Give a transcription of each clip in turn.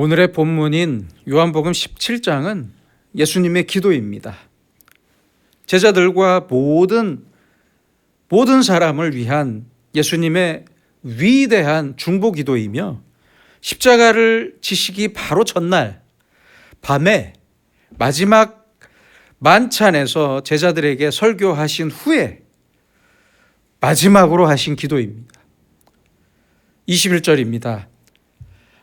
오늘의 본문인 요한복음 17장은 예수님의 기도입니다. 제자들과 모든 모든 사람을 위한 예수님의 위대한 중보 기도이며 십자가를 지시기 바로 전날 밤에 마지막 만찬에서 제자들에게 설교하신 후에 마지막으로 하신 기도입니다. 21절입니다.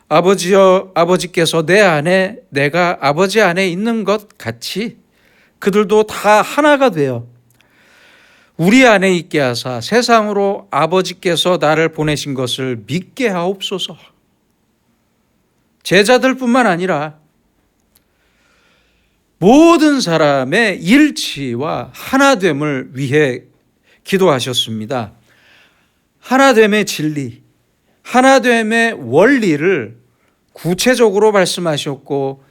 아버지여 아버지께서 내 안에 내가 아버지 안에 있는 것 같이 그들도 다 하나가 되어 우리 안에 있게 하사 세상으로 아버지께서 나를 보내신 것을 믿게 하옵소서. 제자들뿐만 아니라 모든 사람의 일치와 하나됨을 위해 기도하셨습니다. 하나됨의 진리, 하나됨의 원리를 구체적으로 말씀하셨고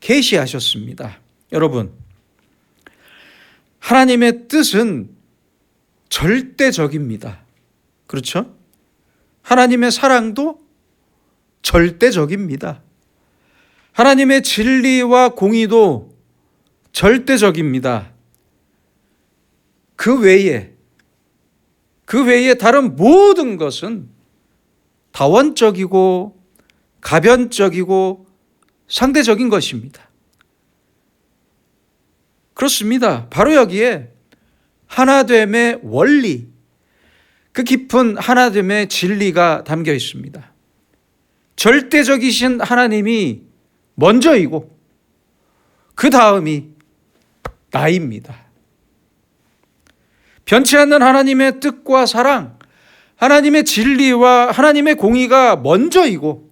계시하셨습니다. 여러분, 하나님의 뜻은 절대적입니다. 그렇죠? 하나님의 사랑도 절대적입니다. 하나님의 진리와 공의도 절대적입니다. 그 외에 그 외에 다른 모든 것은 다원적이고 가변적이고 상대적인 것입니다. 그렇습니다. 바로 여기에 하나됨의 원리, 그 깊은 하나됨의 진리가 담겨 있습니다. 절대적이신 하나님이 먼저이고 그 다음이 나입니다. 변치 않는 하나님의 뜻과 사랑, 하나님의 진리와 하나님의 공의가 먼저이고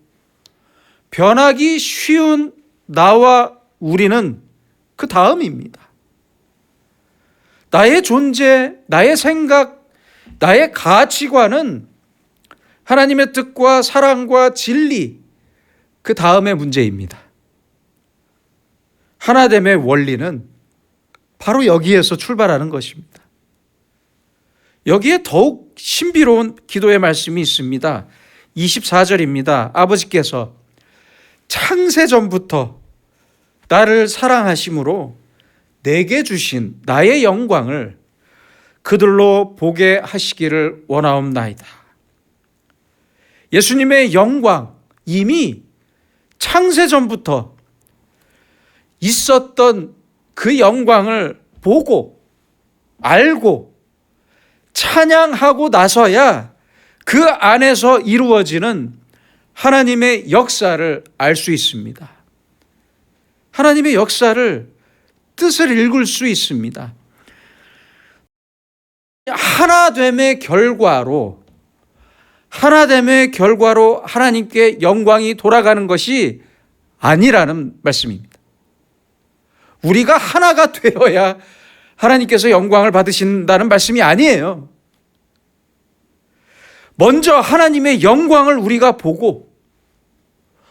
변하기 쉬운 나와 우리는 그 다음입니다. 나의 존재, 나의 생각, 나의 가치관은 하나님의 뜻과 사랑과 진리, 그 다음의 문제입니다. 하나됨의 원리는 바로 여기에서 출발하는 것입니다. 여기에 더욱 신비로운 기도의 말씀이 있습니다. 24절입니다. 아버지께서 창세 전부터 나를 사랑하심으로 내게 주신 나의 영광을 그들로 보게 하시기를 원하옵나이다. 예수님의 영광 이미 창세 전부터 있었던 그 영광을 보고 알고 찬양하고 나서야 그 안에서 이루어지는 하나님의 역사를 알 수 있습니다. 하나님의 역사를 뜻을 읽을 수 있습니다. 하나됨의 결과로 하나됨의 결과로 하나님께 영광이 돌아가는 것이 아니라는 말씀입니다. 우리가 하나가 되어야 하나님께서 영광을 받으신다는 말씀이 아니에요. 먼저 하나님의 영광을 우리가 보고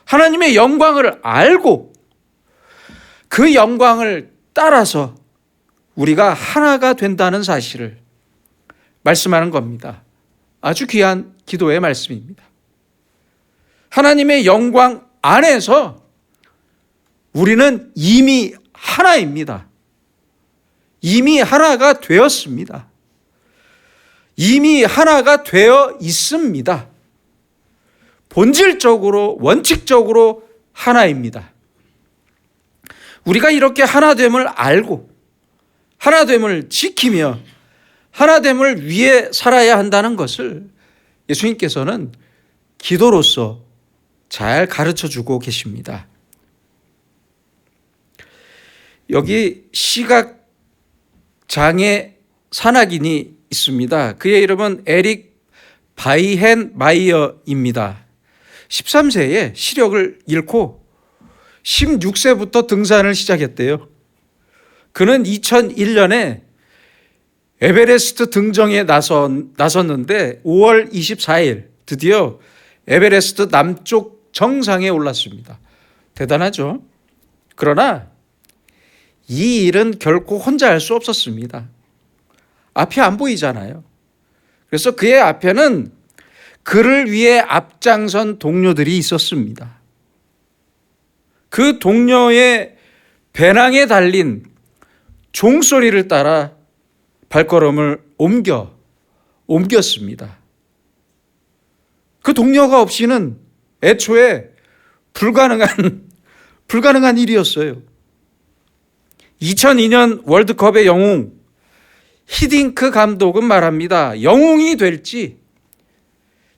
하나님의 영광을 알고 그 영광을 따라서 우리가 하나가 된다는 사실을 말씀하는 겁니다. 아주 귀한 기도의 말씀입니다. 하나님의 영광 안에서 우리는 이미 하나입니다. 이미 하나가 되었습니다. 이미 하나가 되어 있습니다. 본질적으로, 원칙적으로 하나입니다. 우리가 이렇게 하나됨을 알고, 하나됨을 지키며, 하나됨을 위해 살아야 한다는 것을 예수님께서는 기도로서 잘 가르쳐 주고 계십니다. 여기 시각 장애 산악인이 있습니다. 그의 이름은 에릭 바이헨 마이어입니다. 13세에 시력을 잃고 16세부터 등산을 시작했대요. 그는 2001년에 에베레스트 등정에 나선, 나섰는데 5월 24일 드디어 에베레스트 남쪽 정상에 올랐습니다. 대단하죠? 그러나 이 일은 결코 혼자 할 수 없었습니다. 앞이 안 보이잖아요. 그래서 그의 앞에는 그를 위해 앞장선 동료들이 있었습니다. 그 동료의 배낭에 달린 종소리를 따라 발걸음을 옮겨 옮겼습니다. 그 동료가 없이는 애초에 불가능한 불가능한 일이었어요. 2002년 월드컵의 영웅 히딩크 감독은 말합니다. 영웅이 될지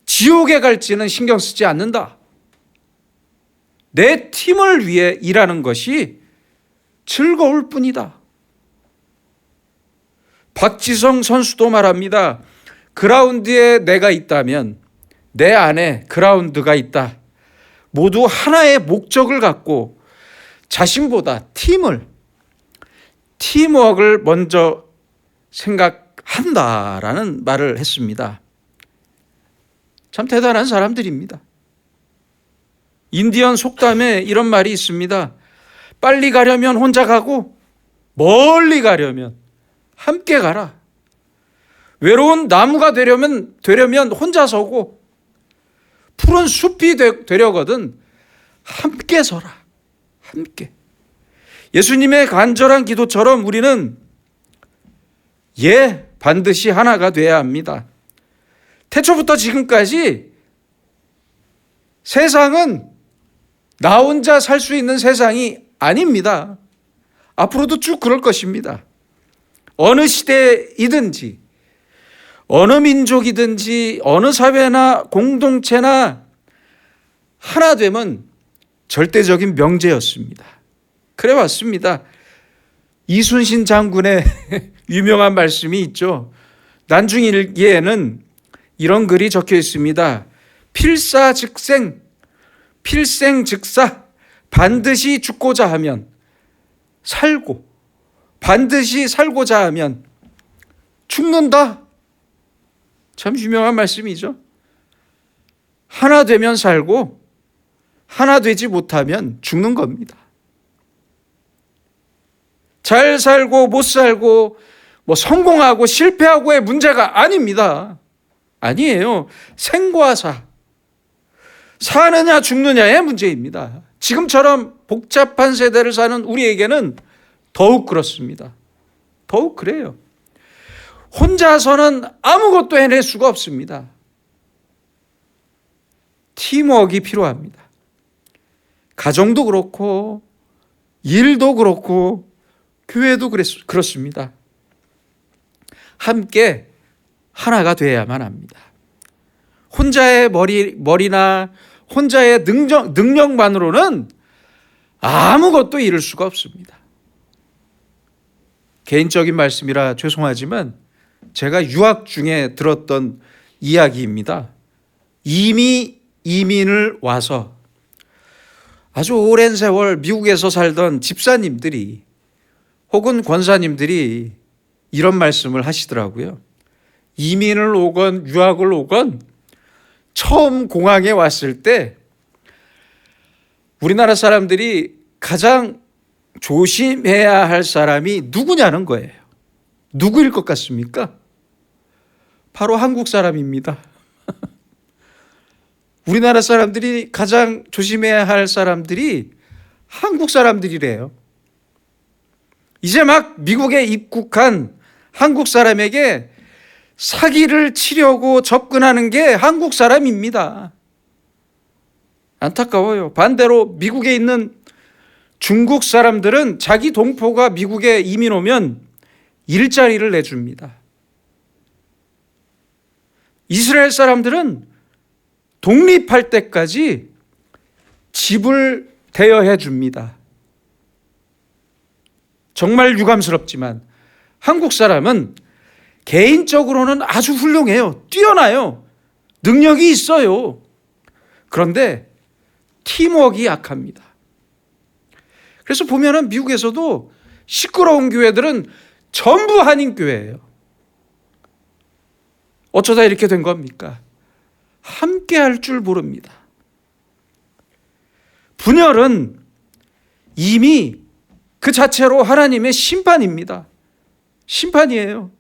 지옥에 갈지는 신경 쓰지 않는다. 내 팀을 위해 일하는 것이 즐거울 뿐이다. 박지성 선수도 말합니다. 그라운드에 내가 있다면 내 안에 그라운드가 있다. 모두 하나의 목적을 갖고 자신보다 팀을 팀워크를 먼저 생각한다라는 말을 했습니다. 참 대단한 사람들입니다. 인디언 속담에 이런 말이 있습니다. 빨리 가려면 혼자 가고 멀리 가려면 함께 가라. 외로운 나무가 되려면 되려면 혼자 서고 푸른 숲이 되, 되려거든 함께 서라. 함께. 예수님의 간절한 기도처럼 우리는 예, 반드시 하나가 돼야 합니다. 태초부터 지금까지 세상은 나 혼자 살 수 있는 세상이 아닙니다. 앞으로도 쭉 그럴 것입니다. 어느 시대이든지, 어느 민족이든지, 어느 사회나 공동체나 하나 되면 절대적인 명제였습니다. 그래 왔습니다. 이순신 장군의 유명한 말씀이 있죠. 난중일기에는 이런 글이 적혀 있습니다. 필사 즉생, 필생 즉사, 반드시 죽고자 하면 살고, 반드시 살고자 하면 죽는다. 참 유명한 말씀이죠. 하나 되면 살고, 하나 되지 못하면 죽는 겁니다. 잘 살고 못 살고 뭐 성공하고 실패하고의 문제가 아닙니다. 아니에요. 생과 사. 사느냐 죽느냐의 문제입니다. 지금처럼 복잡한 세대를 사는 우리에게는 더욱 그렇습니다. 더욱 그래요. 혼자서는 아무것도 해낼 수가 없습니다. 팀워크가 필요합니다. 가정도 그렇고, 일도 그렇고, 교회도 그랬, 그렇습니다. 함께 하나가 되어야만 합니다. 혼자의 머리, 머리나 혼자의 능력, 능력만으로는 아무것도 이룰 수가 없습니다. 개인적인 말씀이라 죄송하지만 제가 유학 중에 들었던 이야기입니다. 이미 이민을 와서 아주 오랜 세월 미국에서 살던 집사님들이 혹은 권사님들이 이런 말씀을 하시더라고요. 이민을 오건 유학을 오건 처음 공항에 왔을 때 우리나라 사람들이 가장 조심해야 할 사람이 누구냐는 거예요. 누구일 것 같습니까? 바로 한국 사람입니다. 우리나라 사람들이 가장 조심해야 할 사람들이 한국 사람들이래요. 이제 막 미국에 입국한 한국 사람에게 사기를 치려고 접근하는 게 한국 사람입니다. 안타까워요. 반대로 미국에 있는 중국 사람들은 자기 동포가 미국에 이민 오면 일자리를 내줍니다. 이스라엘 사람들은 독립할 때까지 집을 대여해 줍니다. 정말 유감스럽지만 한국 사람은 개인적으로는 아주 훌륭해요. 뛰어나요. 능력이 있어요. 그런데 팀워크가 약합니다. 그래서 보면은 미국에서도 시끄러운 교회들은 전부 한인 교회예요. 어쩌다 이렇게 된 겁니까? 함께 할 줄 모릅니다. 분열은 이미 그 자체로 하나님의 심판입니다. 심판이에요.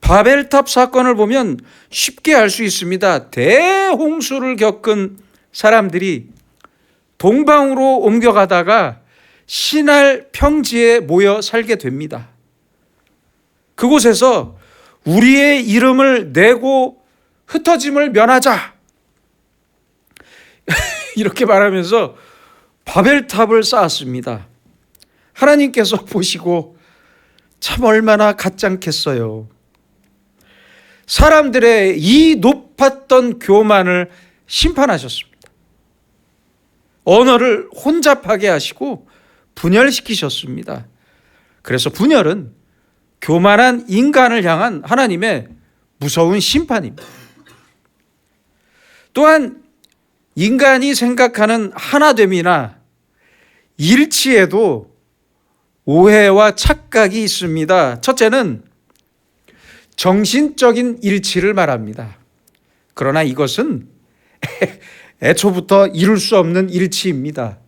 바벨탑 사건을 보면 쉽게 알 수 있습니다. 대홍수를 겪은 사람들이 동방으로 옮겨가다가 신할 평지에 모여 살게 됩니다. 그곳에서 우리의 이름을 내고 흩어짐을 면하자. 이렇게 말하면서 바벨탑을 쌓았습니다. 하나님께서 보시고 참 얼마나 가짱겠어요. 사람들의 이 높았던 교만을 심판하셨습니다. 언어를 혼잡하게 하시고 분열시키셨습니다. 그래서 분열은 교만한 인간을 향한 하나님의 무서운 심판입니다. 또한 인간이 생각하는 하나됨이나 일치에도 오해와 착각이 있습니다. 첫째는 정신적인 일치를 말합니다. 그러나 이것은 애초부터 이룰 수 없는 일치입니다.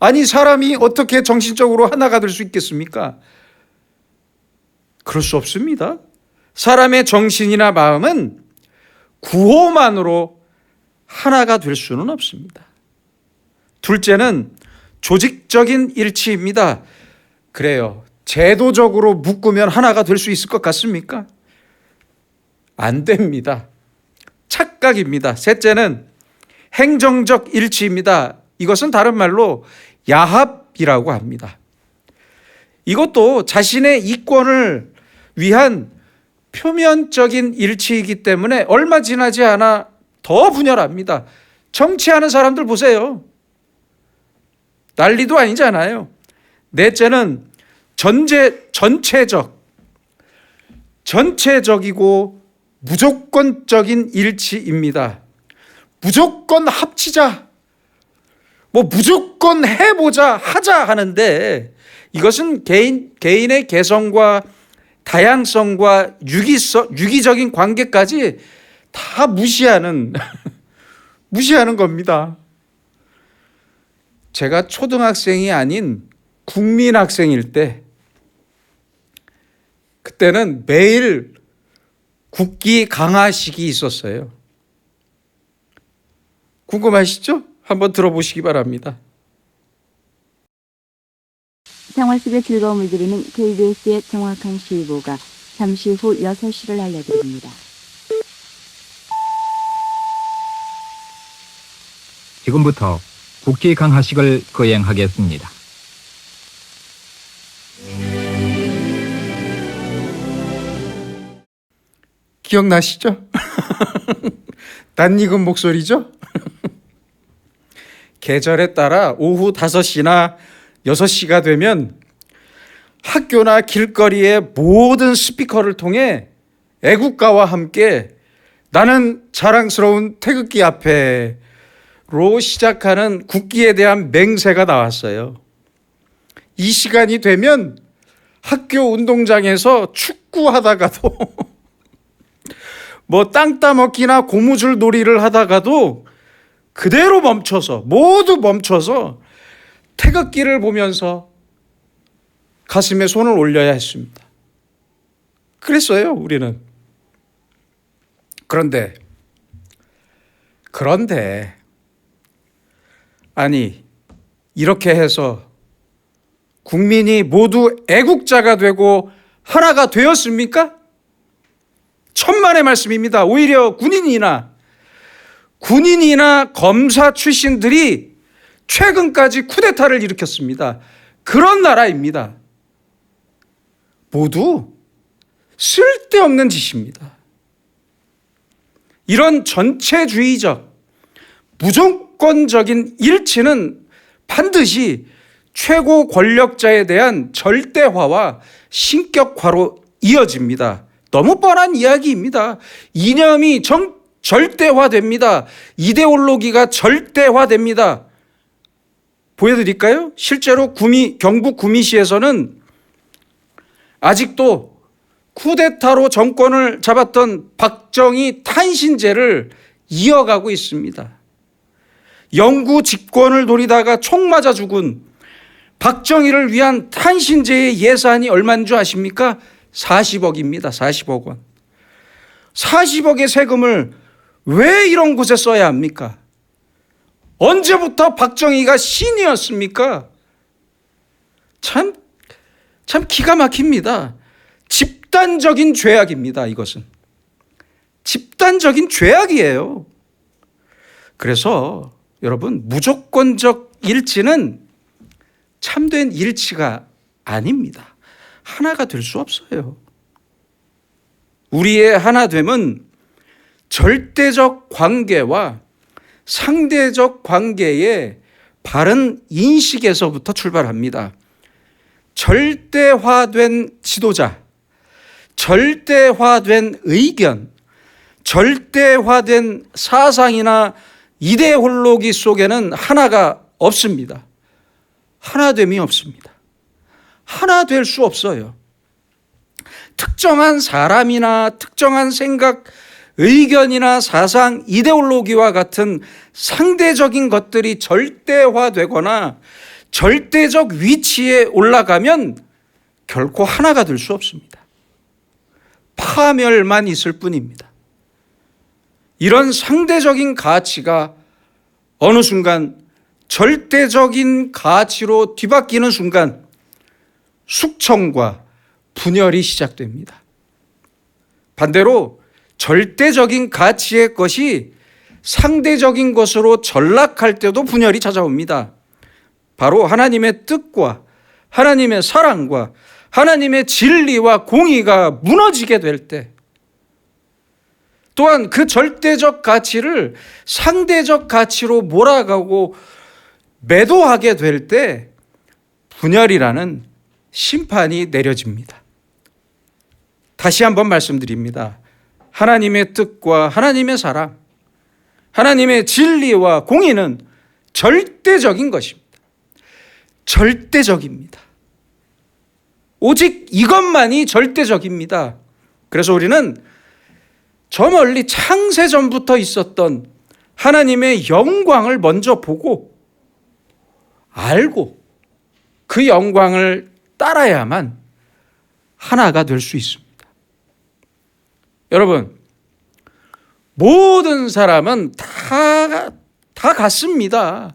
아니, 사람이 어떻게 정신적으로 하나가 될 수 있겠습니까? 그럴 수 없습니다. 사람의 정신이나 마음은 구호만으로 하나가 될 수는 없습니다. 둘째는 조직적인 일치입니다. 그래요. 제도적으로 묶으면 하나가 될 수 있을 것 같습니까? 안 됩니다. 착각입니다. 셋째는 행정적 일치입니다. 이것은 다른 말로 야합이라고 합니다. 이것도 자신의 이권을 위한 표면적인 일치이기 때문에 얼마 지나지 않아 더 분열합니다. 정치하는 사람들 보세요. 난리도 아니잖아요. 넷째는 전제 전체적 전체적이고 무조건적인 일치입니다. 무조건 합치자. 뭐 무조건 해보자 하자 하는데 이것은 개인 개인의 개성과 다양성과 유기성 유기적인 관계까지 다 무시하는 무시하는 겁니다. 제가 초등학생이 아닌 국민학생일 때 그때는 매일 국기 강화식이 있었어요. 궁금하시죠? 한번 들어보시기 바랍니다. 생활 속의 즐거움을 드리는 KBS의 정확한 시보가 잠시 후 6시를 알려드립니다. 지금부터 국기 강화식을 거행하겠습니다. 기억나시죠? 낯익은 목소리죠? 계절에 따라 오후 5시나 6시가 되면 학교나 길거리의 모든 스피커를 통해 애국가와 함께 나는 자랑스러운 태극기 앞에로 시작하는 국기에 대한 맹세가 나왔어요. 이 시간이 되면 학교 운동장에서 축구하다가도 뭐 땅 따먹기나 고무줄 놀이를 하다가도 그대로 멈춰서 모두 멈춰서 태극기를 보면서 가슴에 손을 올려야 했습니다. 그랬어요, 우리는. 그런데 그런데 아니 이렇게 해서 국민이 모두 애국자가 되고 하나가 되었습니까? 천만의 말씀입니다. 오히려 군인이나 군인이나 검사 출신들이 최근까지 쿠데타를 일으켰습니다. 그런 나라입니다. 모두 쓸데없는 짓입니다. 이런 전체주의적, 무조건적인 일치는 반드시 최고 권력자에 대한 절대화와 신격화로 이어집니다. 너무 뻔한 이야기입니다. 이념이 정, 절대화됩니다. 이데올로기가 절대화됩니다. 보여드릴까요? 실제로 구미, 경북 구미시에서는 아직도 쿠데타로 정권을 잡았던 박정희 탄신제를 이어가고 있습니다. 영구 집권을 노리다가 총 맞아 죽은 박정희를 위한 탄신제의 예산이 얼마인 줄 아십니까? 40억입니다. 40억 원. 40억의 세금을 왜 이런 곳에 써야 합니까? 언제부터 박정희가 신이었습니까? 참, 참 기가 막힙니다. 집단적인 죄악입니다, 이것은. 집단적인 죄악이에요. 그래서 여러분, 무조건적 일치는 참된 일치가 아닙니다. 하나가 될 수 없어요. 우리의 하나됨은 절대적 관계와 상대적 관계의 바른 인식에서부터 출발합니다. 절대화된 지도자, 절대화된 의견, 절대화된 사상이나 이데올로기 속에는 하나가 없습니다. 하나됨이 없습니다. 하나 될 수 없어요. 특정한 사람이나 특정한 생각, 의견이나 사상, 이데올로기와 같은 상대적인 것들이 절대화되거나 절대적 위치에 올라가면 결코 하나가 될 수 없습니다. 파멸만 있을 뿐입니다. 이런 상대적인 가치가 어느 순간 절대적인 가치로 뒤바뀌는 순간 숙청과 분열이 시작됩니다. 반대로 절대적인 가치의 것이 상대적인 것으로 전락할 때도 분열이 찾아옵니다. 바로 하나님의 뜻과 하나님의 사랑과 하나님의 진리와 공의가 무너지게 될 때, 또한 그 절대적 가치를 상대적 가치로 몰아가고 매도하게 될 때, 분열이라는 심판이 내려집니다. 다시 한번 말씀드립니다. 하나님의 뜻과 하나님의 사랑, 하나님의 진리와 공의는 절대적인 것입니다. 절대적입니다. 오직 이것만이 절대적입니다. 그래서 우리는 저 멀리 창세전부터 있었던 하나님의 영광을 먼저 보고 알고 그 영광을 따라야만 하나가 될 수 있습니다. 여러분, 모든 사람은 다, 다 같습니다.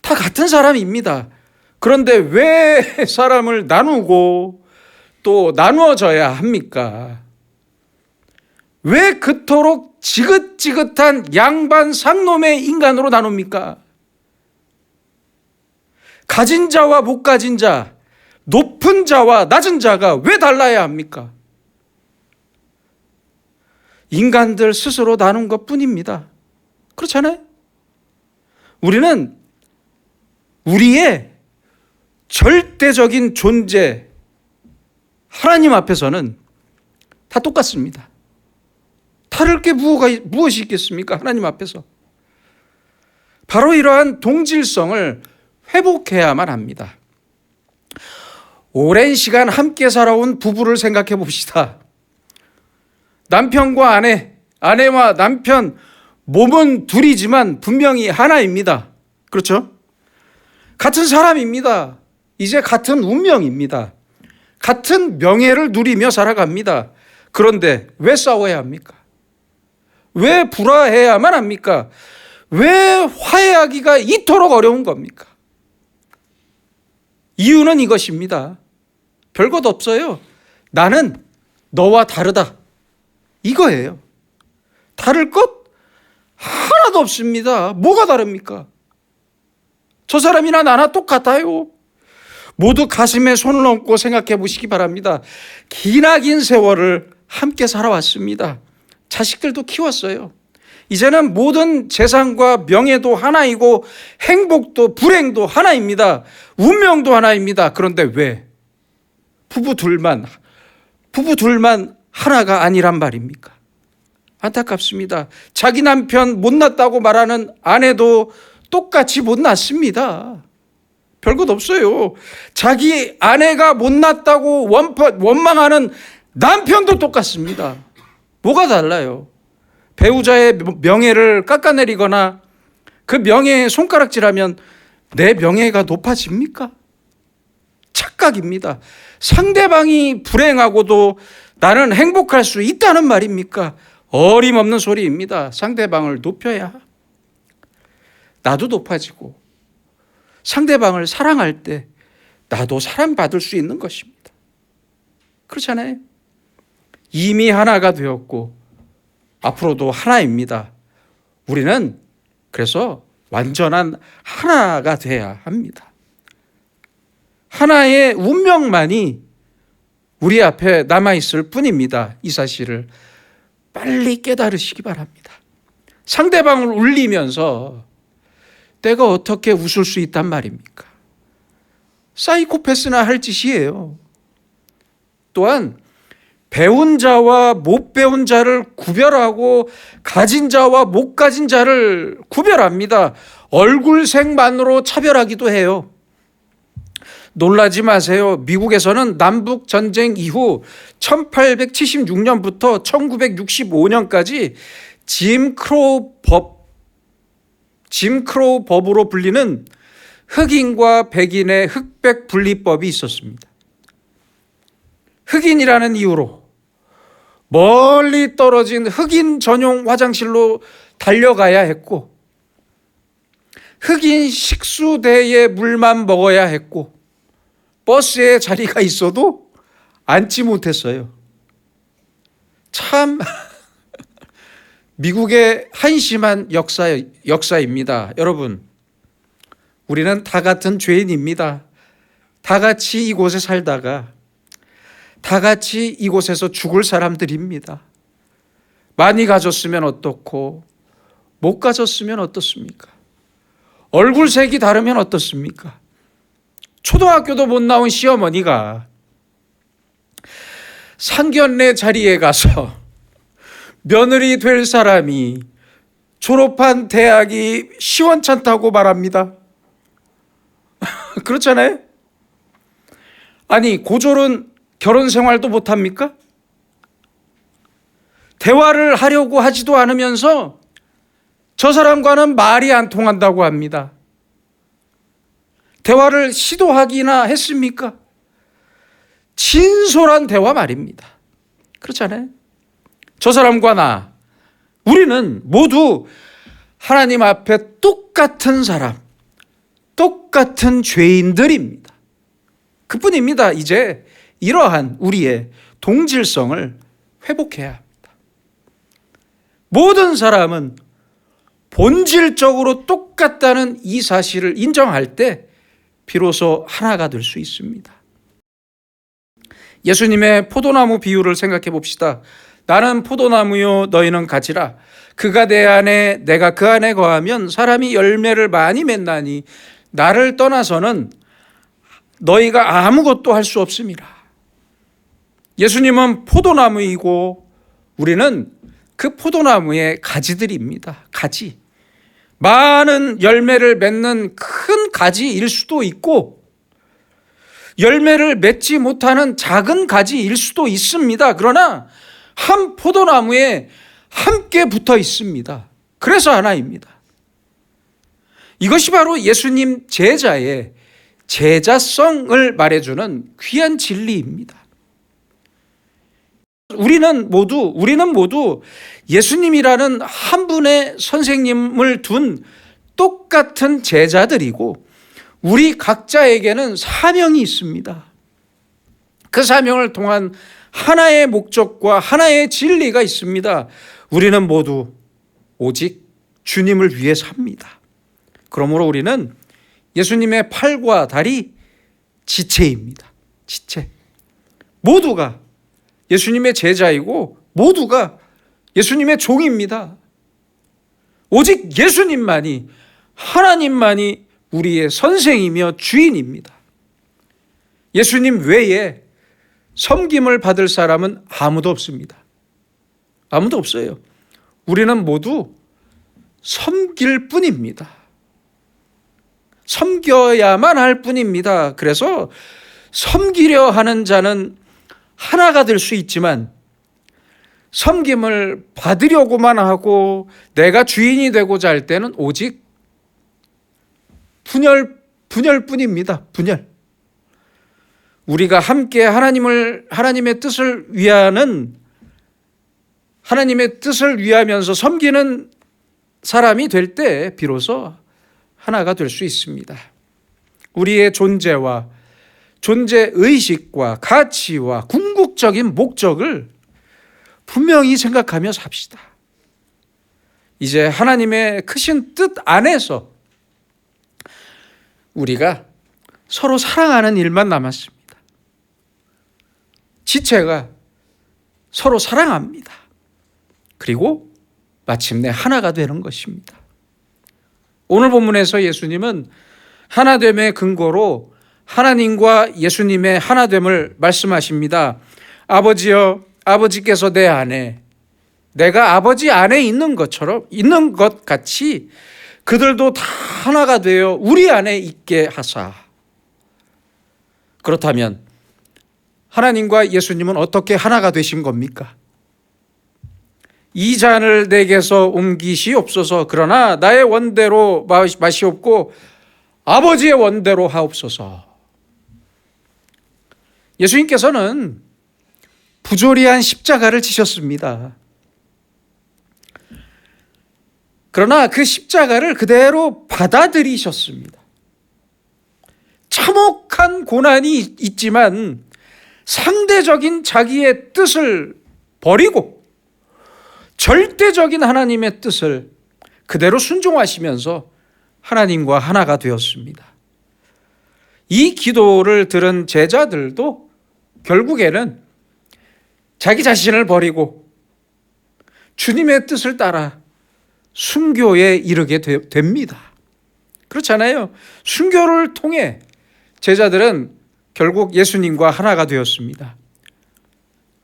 다 같은 사람입니다. 그런데 왜 사람을 나누고 또 나누어져야 합니까? 왜 그토록 지긋지긋한 양반 상놈의 인간으로 나눕니까? 가진 자와 못 가진 자, 높은 자와 낮은 자가 왜 달라야 합니까? 인간들 스스로 나눈 것 뿐입니다. 그렇잖아요? 우리는 우리의 절대적인 존재, 하나님 앞에서는 다 똑같습니다. 다를 게 무엇이 있겠습니까? 하나님 앞에서. 바로 이러한 동질성을 회복해야만 합니다. 오랜 시간 함께 살아온 부부를 생각해 봅시다. 남편과 아내, 아내와 남편, 몸은 둘이지만 분명히 하나입니다. 그렇죠? 같은 사람입니다. 이제 같은 운명입니다. 같은 명예를 누리며 살아갑니다. 그런데 왜 싸워야 합니까? 왜 불화해야만 합니까? 왜 화해하기가 이토록 어려운 겁니까? 이유는 이것입니다. 별것 없어요. 나는 너와 다르다. 이거예요. 다를 것 하나도 없습니다. 뭐가 다릅니까? 저 사람이나 나나 똑같아요. 모두 가슴에 손을 얹고 생각해 보시기 바랍니다. 기나긴 세월을 함께 살아왔습니다. 자식들도 키웠어요. 이제는 모든 재산과 명예도 하나이고 행복도 불행도 하나입니다. 운명도 하나입니다. 그런데 왜 부부 둘만 부부 둘만 하나가 아니란 말입니까? 안타깝습니다. 자기 남편 못났다고 말하는 아내도 똑같이 못났습니다. 별것 없어요. 자기 아내가 못났다고 원망하는 남편도 똑같습니다. 뭐가 달라요? 배우자의 명예를 깎아내리거나 그 명예에 손가락질하면 내 명예가 높아집니까? 착각입니다. 상대방이 불행하고도 나는 행복할 수 있다는 말입니까? 어림없는 소리입니다. 상대방을 높여야. 나도 높아지고 상대방을 사랑할 때 나도 사랑받을 수 있는 것입니다. 그렇잖아요. 이미 하나가 되었고 앞으로도 하나입니다. 우리는 그래서 완전한 하나가 돼야 합니다. 하나의 운명만이 우리 앞에 남아 있을 뿐입니다. 이 사실을 빨리 깨달으시기 바랍니다. 상대방을 울리면서 내가 어떻게 웃을 수 있단 말입니까? 사이코패스나 할 짓이에요. 또한 배운 자와 못 배운 자를 구별하고 가진 자와 못 가진 자를 구별합니다. 얼굴색만으로 차별하기도 해요. 놀라지 마세요. 미국에서는 남북 전쟁 이후 1876년부터 1965년까지 짐 크로우 법, 짐 크로우 법으로 불리는 흑인과 백인의 흑백 분리법이 있었습니다. 흑인이라는 이유로 멀리 떨어진 흑인 전용 화장실로 달려가야 했고 흑인 식수대에 물만 먹어야 했고 버스에 자리가 있어도 앉지 못했어요. 참 미국의 한심한 역사 역사입니다. 여러분, 우리는 다 같은 죄인입니다. 다 같이 이곳에 살다가 다 같이 이곳에서 죽을 사람들입니다. 많이 가졌으면 어떻고 못 가졌으면 어떻습니까? 얼굴색이 다르면 어떻습니까? 초등학교도 못 나온 시어머니가 상견례 자리에 가서 며느리 될 사람이 졸업한 대학이 시원찮다고 말합니다. 그렇잖아요? 아니, 고졸은 결혼 생활도 못 합니까? 대화를 하려고 하지도 않으면서 저 사람과는 말이 안 통한다고 합니다. 대화를 시도하기나 했습니까? 진솔한 대화 말입니다. 그렇잖아요? 저 사람과 나, 우리는 모두 하나님 앞에 똑같은 사람, 똑같은 죄인들입니다. 그뿐입니다. 이제 이러한 우리의 동질성을 회복해야 합니다. 모든 사람은 본질적으로 똑같다는 이 사실을 인정할 때 비로소 하나가 될 수 있습니다. 예수님의 포도나무 비유를 생각해 봅시다. 나는 포도나무요, 너희는 가지라. 그가 내 안에, 내가 그 안에 거하면 사람이 열매를 많이 맺나니 나를 떠나서는 너희가 아무것도 할 수 없습니다. 예수님은 포도나무이고 우리는 그 포도나무의 가지들입니다. 가지. 많은 열매를 맺는 큰 가지일 수도 있고 열매를 맺지 못하는 작은 가지일 수도 있습니다. 그러나 한 포도나무에 함께 붙어 있습니다. 그래서 하나입니다. 이것이 바로 예수님 제자의 제자성을 말해주는 귀한 진리입니다. 우리는 모두 우리는 모두 예수님이라는 한 분의 선생님을 둔 똑같은 제자들이고 우리 각자에게는 사명이 있습니다. 그 사명을 통한 하나의 목적과 하나의 진리가 있습니다. 우리는 모두 오직 주님을 위해 삽니다. 그러므로 우리는 예수님의 팔과 다리 지체입니다. 지체. 모두가 예수님의 제자이고 모두가 예수님의 종입니다. 오직 예수님만이 하나님만이 우리의 선생이며 주인입니다. 예수님 외에 섬김을 받을 사람은 아무도 없습니다. 아무도 없어요. 우리는 모두 섬길 뿐입니다. 섬겨야만 할 뿐입니다. 그래서 섬기려 하는 자는 하나가 될 수 있지만 섬김을 받으려고만 하고 내가 주인이 되고자 할 때는 오직 분열 분열뿐입니다. 분열. 우리가 함께 하나님을 하나님의 뜻을 위하는 하나님의 뜻을 위하면서 섬기는 사람이 될 때 비로소 하나가 될 수 있습니다. 우리의 존재와 존재 의식과 가치와 궁극적인 목적을 분명히 생각하며 삽시다. 이제 하나님의 크신 뜻 안에서 우리가 서로 사랑하는 일만 남았습니다. 지체가 서로 사랑합니다. 그리고 마침내 하나가 되는 것입니다. 오늘 본문에서 예수님은 하나됨의 근거로 하나님과 예수님의 하나됨을 말씀하십니다. 아버지여, 아버지께서 내 안에 내가 아버지 안에 있는 것처럼 있는 것 같이 그들도 다 하나가 되어 우리 안에 있게 하사. 그렇다면 하나님과 예수님은 어떻게 하나가 되신 겁니까? 이 잔을 내게서 옮기시옵소서. 그러나 나의 원대로 마시옵고 아버지의 원대로 하옵소서. 예수님께서는 부조리한 십자가를 지셨습니다. 그러나 그 십자가를 그대로 받아들이셨습니다. 참혹한 고난이 있지만 상대적인 자기의 뜻을 버리고 절대적인 하나님의 뜻을 그대로 순종하시면서 하나님과 하나가 되었습니다. 이 기도를 들은 제자들도 결국에는 자기 자신을 버리고 주님의 뜻을 따라 순교에 이르게 되, 됩니다. 그렇잖아요. 순교를 통해 제자들은 결국 예수님과 하나가 되었습니다.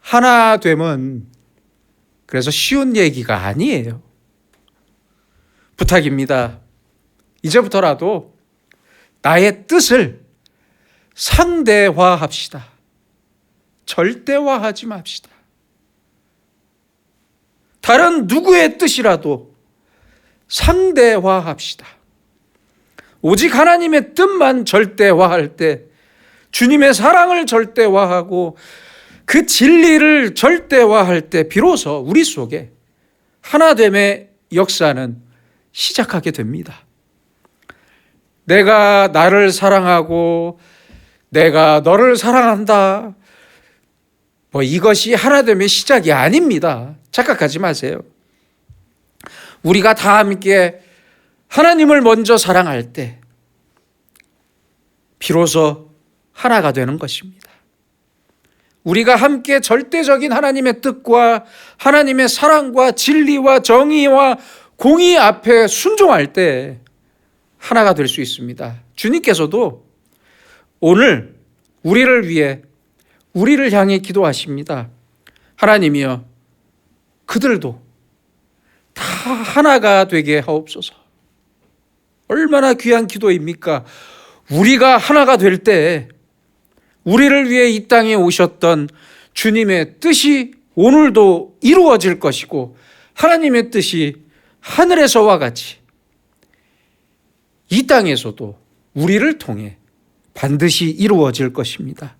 하나 됨은 그래서 쉬운 얘기가 아니에요. 부탁입니다. 이제부터라도 나의 뜻을 상대화합시다. 절대화하지 맙시다. 다른 누구의 뜻이라도 상대화합시다. 오직 하나님의 뜻만 절대화할 때 주님의 사랑을 절대화하고 그 진리를 절대화할 때 비로소 우리 속에 하나됨의 역사는 시작하게 됩니다. 내가 나를 사랑하고 내가 너를 사랑한다. 뭐 이것이 하나됨의 시작이 아닙니다. 착각하지 마세요. 우리가 다 함께 하나님을 먼저 사랑할 때 비로소 하나가 되는 것입니다. 우리가 함께 절대적인 하나님의 뜻과 하나님의 사랑과 진리와 정의와 공의 앞에 순종할 때 하나가 될 수 있습니다. 주님께서도 오늘 우리를 위해 우리를 향해 기도하십니다. 하나님이여 그들도 다 하나가 되게 하옵소서. 얼마나 귀한 기도입니까? 우리가 하나가 될 때 우리를 위해 이 땅에 오셨던 주님의 뜻이 오늘도 이루어질 것이고 하나님의 뜻이 하늘에서와 같이 이 땅에서도 우리를 통해 반드시 이루어질 것입니다.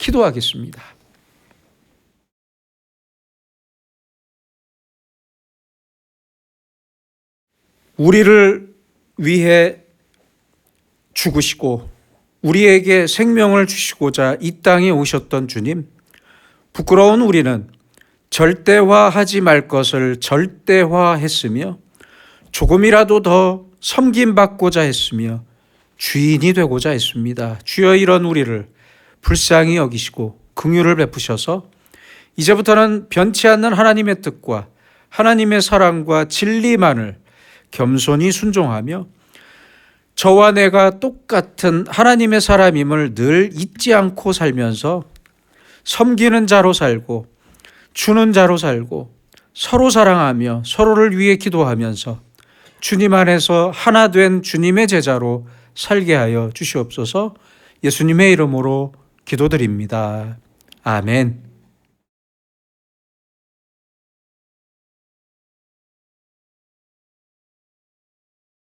기도하겠습니다. 우리를 위해 죽으시고 우리에게 생명을 주시고자 이 땅에 오셨던 주님, 부끄러운 우리는 절대화하지 말 것을 절대화했으며 조금이라도 더 섬김받고자 했으며 주인이 되고자 했습니다. 주여 이런 우리를 불쌍히 여기시고 긍휼을 베푸셔서 이제부터는 변치 않는 하나님의 뜻과 하나님의 사랑과 진리만을 겸손히 순종하며 저와 내가 똑같은 하나님의 사람임을 늘 잊지 않고 살면서 섬기는 자로 살고 주는 자로 살고 서로 사랑하며 서로를 위해 기도하면서 주님 안에서 하나 된 주님의 제자로 살게 하여 주시옵소서. 예수님의 이름으로 기도드립니다. 아멘.